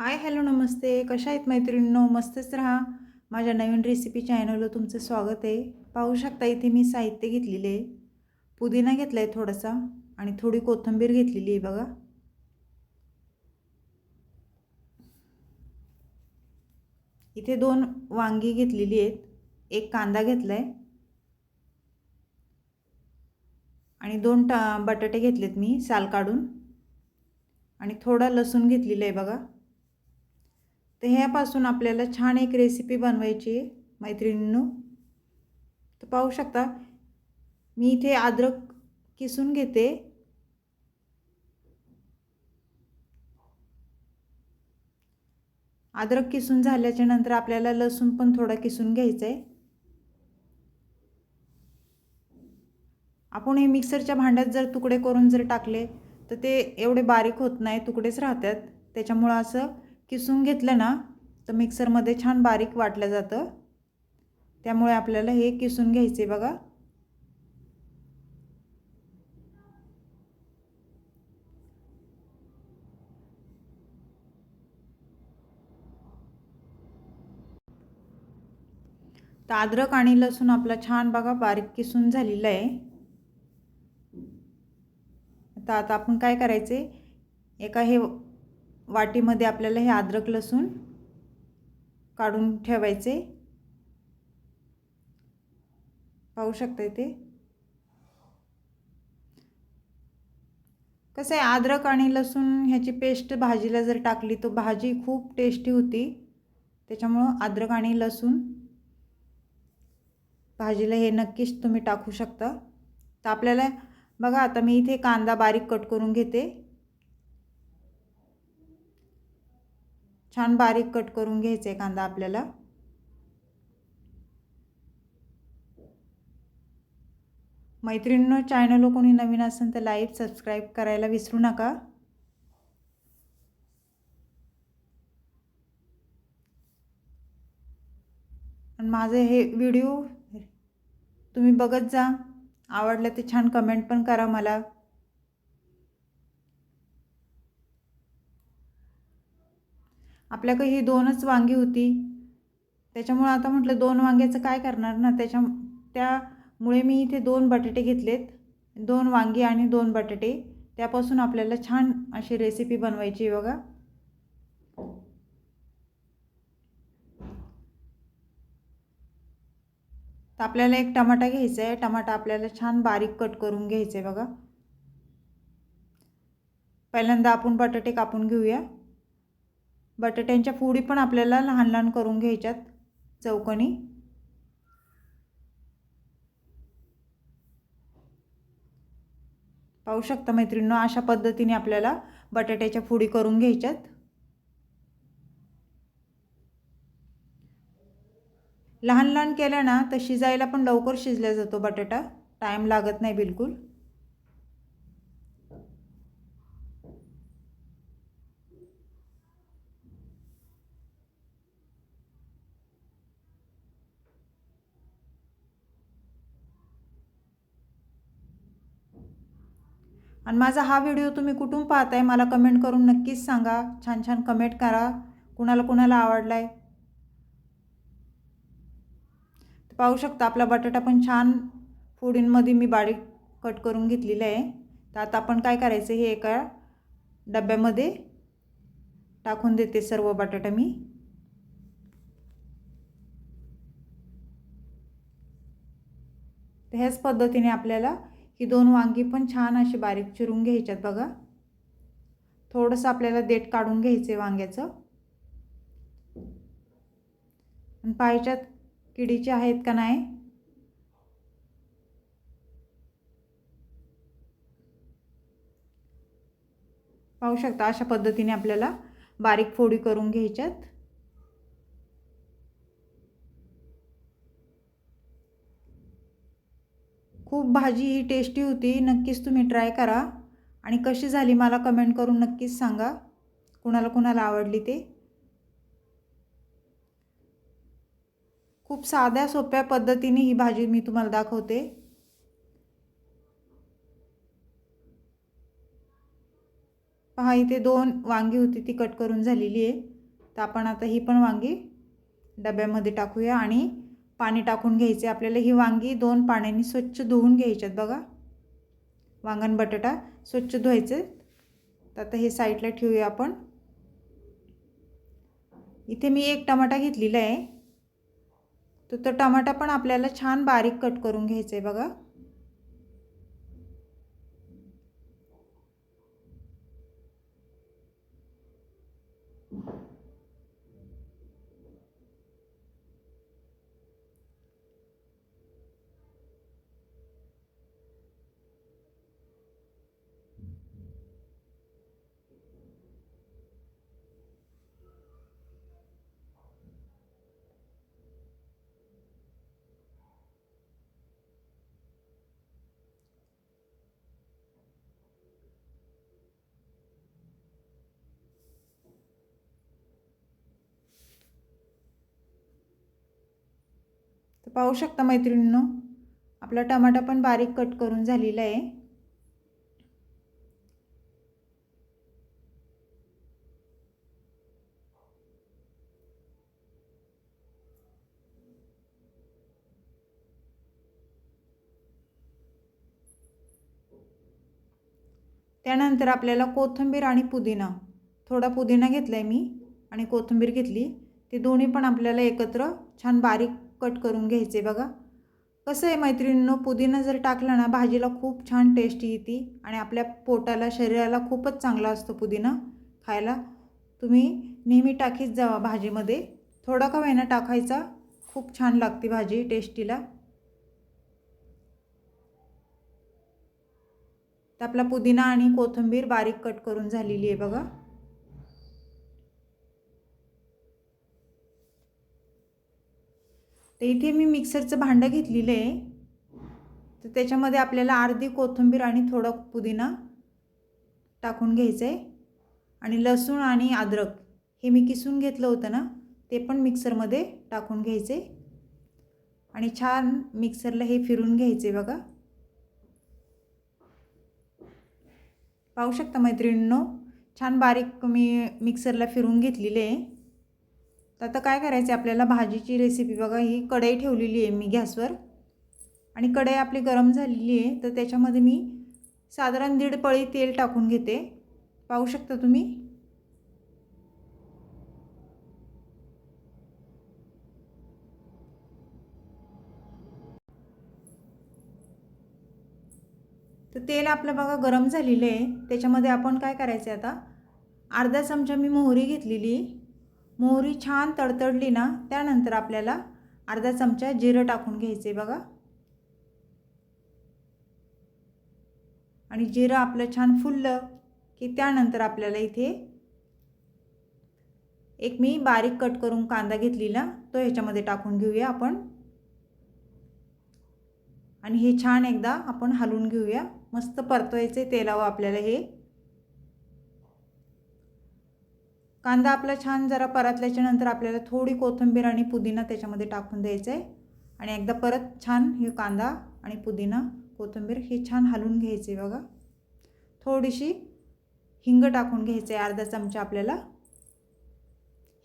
Hi hello नमस्ते. कशा आहेत मैत्रिणींनो? मस्तच राहा. माझ्या नवीन रेसिपी चॅनलवर तुमचं स्वागत आहे. पाहू शकता इथे मी साहित्य घेतलेले आहे. पुदिना घेतला आहे थोडासा आणि थोडी कोथिंबीर घेतलेली आहे बघा. इथे दोन वांगी घेतलेली आहेत. एक कांदा घेतला आहे आणि दोन टा बटाटे घेतलेत मी साल काढून. आणि थोडा लसूण घेतलेला आहे बघा. तर ह्यापासून आपल्याला छान एक रेसिपी बनवायची आहे मैत्रिणींनो. तर पाहू शकता मी इथे अद्रक किसून घेते. अद्रक किसून झाल्याच्यानंतर आपल्याला लसूण पण थोडा किसून घ्यायचा आहे आपण हे मिक्सरच्या भांड्यात जर तुकडे करून जर टाकले तर ते एवढे बारीक होत नाही तुकडेच राहतात. त्याच्यामुळं असं किसून घेतलं ना तर मिक्सरमध्ये छान बारीक वाटलं जातं. त्यामुळे आपल्याला हे किसून घ्यायचे बघा. तर अद्रक आणि लसूण आपला छान बघा बारीक किसून झालेलं आहे. आता आता आपण काय करायचे? एका हे वाटीमध्ये आपल्याला हे अद्रक लसूण काढून ठेवायचे. पाहू शकता इथे कसं आहे अद्रक आणि लसूण ह्याची पेस्ट भाजीला जर टाकली तर भाजी खूप टेस्टी होती. त्याच्यामुळं अद्रक आणि लसूण भाजीला हे नक्कीच तुम्ही टाकू शकता. तर आपल्याला बघा आता मी इथे कांदा बारीक कट करून घेते. छान बारीक कट करून घ्यायचा आहे कांदा आपल्याला. मैत्रिणीनं चॅनल कोणी नवीन असेल तर लाईक सबस्क्राईब करायला विसरू नका. आणि माझे हे व्हिडिओ तुम्ही बघत जा. आवडलं ते छान कमेंट पण करा मला. आपल्याकडे ही दोनच वांगी होती. त्याच्यामुळं आता म्हटलं दोन वांग्याचं काय करणार ना? त्याच्या त्यामुळे मी इथे दोन बटाटे घेतलेत. दोन वांगी आणि दोन बटाटे. त्यापासून आपल्याला छान अशी रेसिपी बनवायची आहे बघा. तर आपल्याला एक टमाटा घ्यायचा आहे. टमाटा आपल्याला छान बारीक कट करून घ्यायचा आहे बघा. पहिल्यांदा आपण बटाटे कापून घेऊया. बटाट्यांच्या फोडी पण आपल्याला लहान लहान करून घ्यायच्यात. चौकणी पाहू शकता मैत्रिणीनं अशा पद्धतीने आपल्याला बटाट्याच्या फोडी करून घ्यायच्यात. लहान लहान केल्या ना तर शिजायला पण लवकर शिजला जातो बटाटा. टाईम लागत नाही बिलकुल. आणि माझा हा व्हिडिओ तुम्ही कुठून पाहताय मला कमेंट करून नक्कीच सांगा. छान छान कमेंट करा. कुणाला कुणाला आवडला आहे पाहू शकता आपला बटाटा पण छान फोडींमध्ये मी बारीक कट करून घेतलेलं आहे. तर आता आपण काय करायचं हे एका डब्यामध्ये टाकून देते सर्व बटाटा मी. तर ह्याच पद्धतीने आपल्याला ही दोन वांगी पण छान अशी बारीक चिरून घ्यायच्यात बघा. थोडंसं आपल्याला देठ काढून घ्यायचं आहे वांग्याचं. आणि पाहिच्यात किडीचे आहेत का नाही? पाहू शकता अशा पद्धतीने आपल्याला बारीक फोडी करून घ्यायच्यात. खूप भाजी ही टेस्टी होती. नक्कीच तुम्ही ट्राय करा. आणि कशी झाली मला कमेंट करून नक्कीच सांगा. कुणाला कुणाला आवडली ते. खूप साध्या सोप्या पद्धतीने ही भाजी मी तुम्हाला दाखवते. पहा इथे दोन वांगी होती ती कट करून झालेली आहे. तर आपण आता ही पण वांगी डब्यामध्ये टाकूया आणि पाणी टाकून घ्यायचे. आपल्याला ही वांगी दोन पाण्याने स्वच्छ धुवून घ्यायच्यात बघा. वांगण बटाटा स्वच्छ धुवायचे. तर आता हे साईडला ठेवूया आपण. इथे मी एक टमाटा घेतलेला आहे. तर तो टमाटा पण आपल्याला छान बारीक कट करून घ्यायचा आहे बघा. तर पाहू शकता मैत्रिणींनो आपला टमाटा पण बारीक कट करून झालेला आहे. त्यानंतर आपल्याला कोथिंबीर आणि पुदिना थोडा पुदिना घेतला आहे मी आणि कोथिंबीर घेतली. ते दोन्ही पण आपल्याला एकत्र छान बारीक कट करून घ्यायचे बघा. कसं आहे मैत्रिणींनो पुदिना जर टाकला ना भाजीला खूप छान टेस्ट येते आणि आपल्या पोटाला शरीराला खूपच चांगला असतो पुदिना खायला. तुम्ही नेहमी टाकीत जावा भाजीमध्ये. थोडा का वेना टाकायचा खूप छान लागते भाजी टेस्टीला तर आपला पुदिना आणि कोथिंबीर बारीक कट करून झालेली आहे बघा. तर इथे मी मिक्सरचं भांडं घेतलेलं आहे. तर त्याच्यामध्ये आपल्याला अर्धी कोथिंबीर आणि थोडं पुदिना टाकून घ्यायचं आहे आणि लसूण आणि अद्रक हे मी किसून घेतलं होतं ना ते पण मिक्सरमध्ये टाकून घ्यायचे आणि छान मिक्सरला हे फिरून घ्यायचे बघा. पाहू शकता मैत्रिणींनो छान बारीक मी मिक्सरला फिरून घेतलेले आहे. तर आता काय करायचं आपल्याला भाजीची रेसिपी बघा ही कढई ठेवलेली आहे मी गॅसवर. आणि कढई आपली गरम झालेली आहे तर त्याच्यामध्ये मी साधारण दीड पळी तेल टाकून घेते. पाहू शकता तुम्ही? तर तेल आपलं बघा गरम झालेलं आहे. त्याच्यामध्ये आपण काय करायचं आहे आता? अर्धा चमचा मी मोहरी घेतलेली मोहरी छान तडतडली ना त्यानंतर आपल्याला अर्धा चमचा जिरं टाकून घ्यायचे बघा. आणि जिरं आपलं छान फुललं की त्यानंतर आपल्याला इथे एक मी बारीक कट करून कांदा घेतलेला तो ह्याच्यामध्ये टाकून घेऊया आपण. आणि हे छान एकदा आपण हलवून घेऊया. मस्त परतवायचे तेलावं आपल्याला हे. कांदा आपला छान जरा परतल्याच्या नंतर आपल्याला थोडी कोथिंबीर आणि पुदिना त्याच्यामध्ये टाकून द्यायचं आहे आणि एकदा परत छान हे कांदा आणि पुदिना कोथिंबीर हे छान हलवून घ्यायचे बघा. थोडीशी हिंग टाकून घ्यायचं आहे अर्धा चमचा आपल्याला.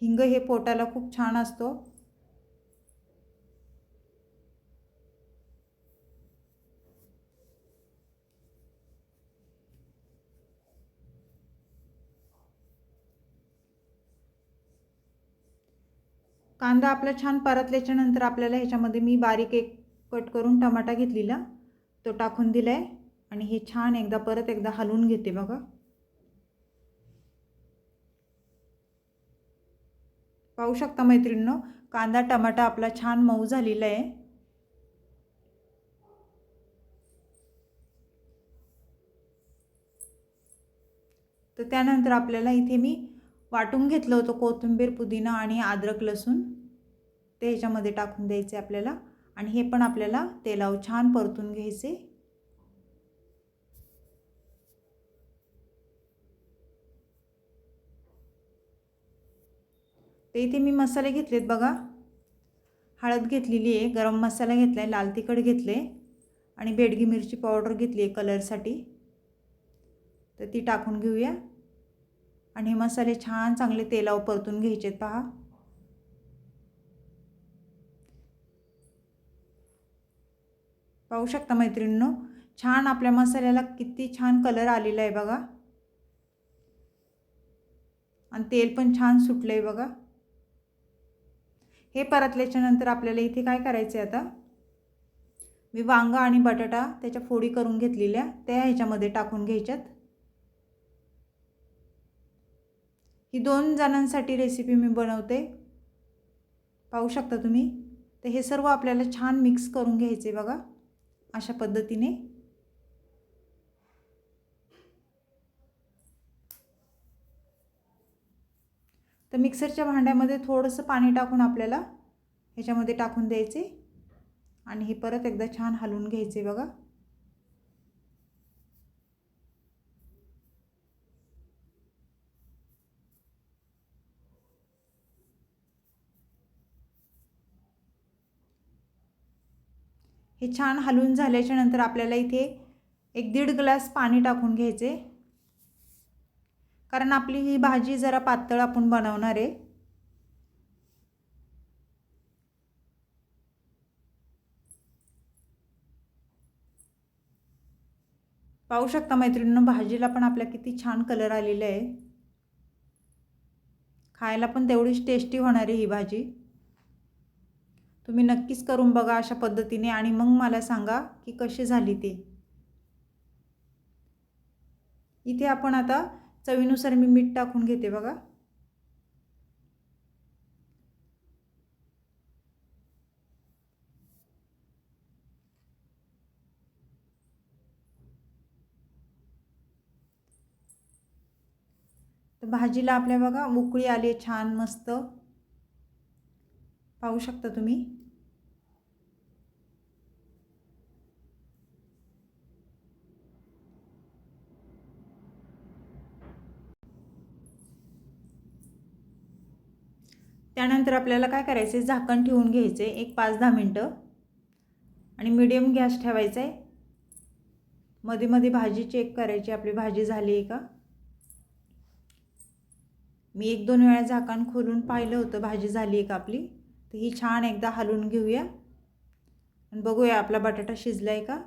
हिंग हे पोटाला खूप छान असतो. कांदा आपला छान परतल्याच्या नंतर आपल्याला ह्याच्यामध्ये मी बारीक एक कट करून टमाटा घेतलेला. तो टाकून दिला आहे आणि हे छान एकदा परत एकदा हलवून घेते बघा. पाहू शकता मैत्रिणींनो कांदा टमाटा आपला छान मऊ झालेला आहे. तर त्यानंतर आपल्याला इथे मी वाटून घेतलं होतं कोथिंबीर पुदिना आणि अद्रक लसूण. ते ह्याच्यामध्ये टाकून द्यायचे आपल्याला. आणि हे पण आपल्याला तेलावर छान परतून घ्यायचे. ते इथे मी मसाले घेतलेत बघा. हळद घेतलेली आहे गरम मसाला घेतला आहे लाल तिखट घेतले आणि बेडगी मिरची पावडर घेतली आहे कलरसाठी तर ती टाकून घेऊया. आणि हे मसाले छान चांगले तेलावर परतून घ्यायचे पहा. पाहू शकता मैत्रिणींनो छान आपल्या मसाल्याला किती छान कलर आलेला आहे बघा. आणि तेल पण छान सुटलं आहे बघा. हे परतल्याच्यानंतर आपल्याला इथे काय करायचं आहे आता? मी वांगा आणि बटाटा त्याच्या फोडी करून घेतलेल्या त्या ह्याच्यामध्ये टाकून घ्यायच्यात. ही दोन जणांसाठी रेसिपी मी बनवते. पाहू शकता तुम्ही? तर हे सर्व आपल्याला छान मिक्स करून घ्यायचे बघा. अशा पद्धतीने. तर मिक्सरच्या भांड्यामध्ये थोडंसं पाणी टाकून आपल्याला ह्याच्यामध्ये टाकून द्यायचे. आणि हे परत एकदा छान हलवून घ्यायचे बघा. हे छान हलवून झाल्याच्यानंतर आपल्याला इथे एक दीड ग्लास पाणी टाकून घ्यायचे. कारण आपली ही भाजी जरा पातळ आपण बनवणार आहे. पाहू शकता मैत्रिणींनो भाजीला पण आपल्या किती छान कलर आलेला आहे. खायला पण तेवढीच टेस्टी होणार आहे ही भाजी. तुम्ही नक्कीच करून बघा अशा पद्धतीने आणि मग मला सांगा की कशी झाली ते. इथे आपण आता चवीनुसार मी मीठ टाकून घेते बघा. तर भाजीला आपल्या बघा उकळी आली आहे छान मस्त. पाहू शकता तुम्ही? त्यानंतर आपल्याला काय करायचं आहे झाकण ठेवून घ्यायचं आहे एक पाच दहा मिनटं. आणि मिडियम गॅस ठेवायचा आहे मध्ये मध्ये भाजी चेक करायची. आपली भाजी झाली आहे का? मी एक दोन वेळा झाकण खोलून पाहिलं होतं. भाजी झाली आहे का आपली? तर ही छान एकदा हलवून घेऊया. आणि बघूया आपला बटाटा शिजला आहे का?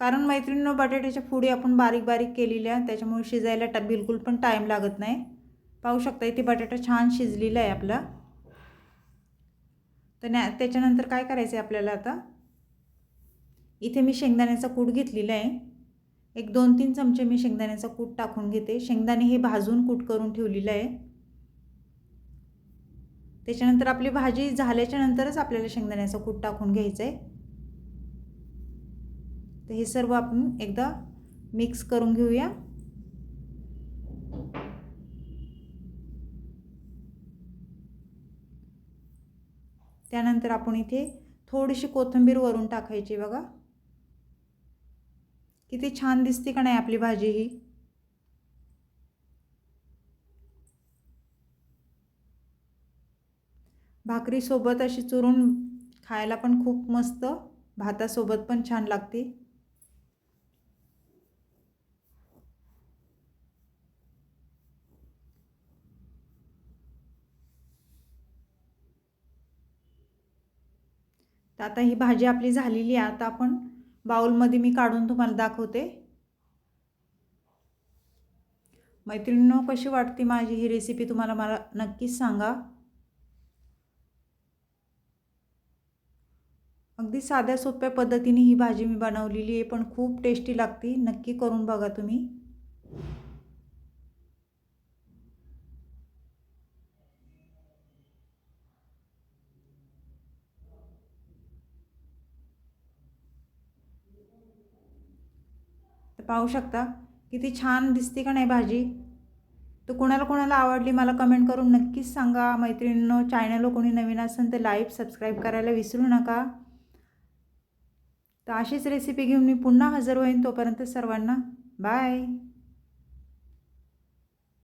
कारण मैत्रिणीनं बटाट्याच्या फुडी आपण बारीक बारीक केलेल्या त्याच्यामुळे शिजायला टा बिलकुल पण टाईम लागत नाही. पाहू शकता इथे बटाटा छान शिजलेला आहे आपला. तर न्या त्याच्यानंतर काय करायचं आहे आपल्याला आता? इथे मी शेंगदाण्याचा कूट घेतलेला आहे. एक दोन तीन चमचे मी शेंगदाण्याचा कूट टाकून घेते. शेंगदाणे हे भाजून कूट करून ठेवलेलं आहे. त्याच्यानंतर आपली भाजी झाल्याच्या नंतरच आपल्याला शेंगदाण्याचा कूट टाकून घ्यायचं आहे तर हे सर्व आपण एकदा मिक्स करून घेऊया. त्यानंतर आपण इथे थोडीशी कोथिंबीर वरून टाकायची बघा. किती छान दिसते का नाही आपली भाजी ही? भाकरीसोबत अशी चुरून खायला पण खूप मस्त भातासोबत पण छान लागते. तर आता ही भाजी आपली झालेली आहे. आता आपण बाउलमध्ये मी काढून तुम्हाला दाखवते. मैत्रिणींनो कशी वाटते माझी ही रेसिपी तुम्हाला मला नक्कीच सांगा. अगदी साध्या सोप्या पद्धतीने ही भाजी मी बनवलेली आहे पण खूप टेस्टी लागते. नक्की करून बघा तुम्ही तर पाहू शकता. किती छान दिसते का नाही भाजी? तर कोणाला कोणाला आवडली मला कमेंट करून नक्कीच सांगा. मैत्रिणींनो चॅनल कोणी नवीन असेल तर लाईव सबस्क्राईब करायला विसरू नका. तर अशीच रेसिपी घेऊन मी पुन्हा हजर होईन तोपर्यंत सर्वांना बाय